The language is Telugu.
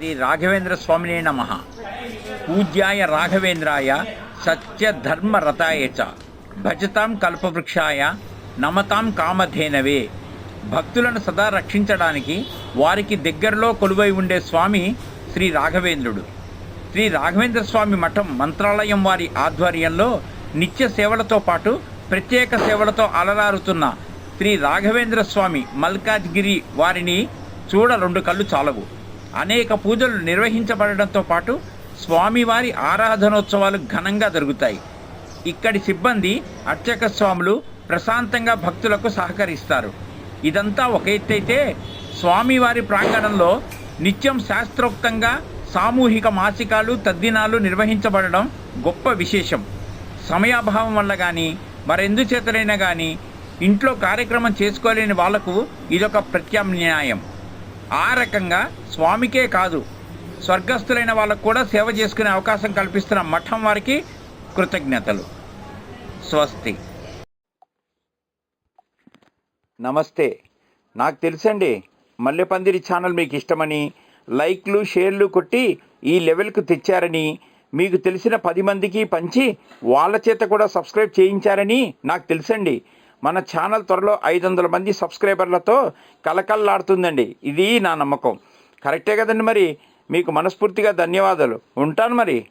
శ్రీ రాఘవేంద్ర స్వామినే నమ. పూజ్యాయ రాఘవేంద్రాయ సత్యధర్మరతాయ చ. భజతాం కల్పవృక్షాయ నమతాం కామధేనవే. భక్తులను సదా రక్షించడానికి వారికి దగ్గరలో కొలువై ఉండే స్వామి శ్రీ రాఘవేంద్రుడు. శ్రీ రాఘవేంద్ర స్వామి మఠం మంత్రాలయం వారి ఆధ్వర్యంలో నిత్య సేవలతో పాటు ప్రత్యేక సేవలతో అలరారుతున్న శ్రీ రాఘవేంద్ర స్వామి మల్కాజ్గిరి వారిని చూడ రెండు కళ్ళు చాలవు. అనేక పూజలు నిర్వహించబడడంతో పాటు స్వామివారి ఆరాధనోత్సవాలు ఘనంగా జరుగుతాయి. ఇక్కడి సిబ్బంది అర్చక స్వాములు ప్రశాంతంగా భక్తులకు సహకరిస్తారు. ఇదంతా ఒక ఎత్తైతే స్వామివారి ప్రాంగణంలో నిత్యం శాస్త్రోక్తంగా సామూహిక మాసికాలు తద్దినాలు నిర్వహించబడడం గొప్ప విశేషం. సమయాభావం వల్ల కానీ మరెందుచేతనైనా కానీ ఇంట్లో కార్యక్రమం చేసుకోలేని వాళ్ళకు ఇదొక ప్రత్యామ్నాయం. ఆ రకంగా స్వామికే కాదు స్వర్గస్థులైన వాళ్ళకు కూడా సేవ చేసుకునే అవకాశం కల్పిస్తున్న మఠం వారికి కృతజ్ఞతలు. స్వస్తి. నమస్తే. నాకు తెలుసండి మల్లెపందిరి ఛానల్ మీకు ఇష్టమని లైక్లు షేర్లు కొట్టి ఈ లెవెల్కు తెచ్చారని మీకు తెలిసిన పది మందికి పంచి వాళ్ళ చేత కూడా సబ్స్క్రైబ్ చేయించారని నాకు తెలుసండి. మన ఛానల్ త్వరలో ఐదు వందల మంది సబ్స్క్రైబర్లతో కలకల్లాడుతుందండి ఇది నా నమ్మకం. కరెక్టే కదండి మరి. మీకు మనస్ఫూర్తిగా ధన్యవాదాలు. ఉంటాను మరి.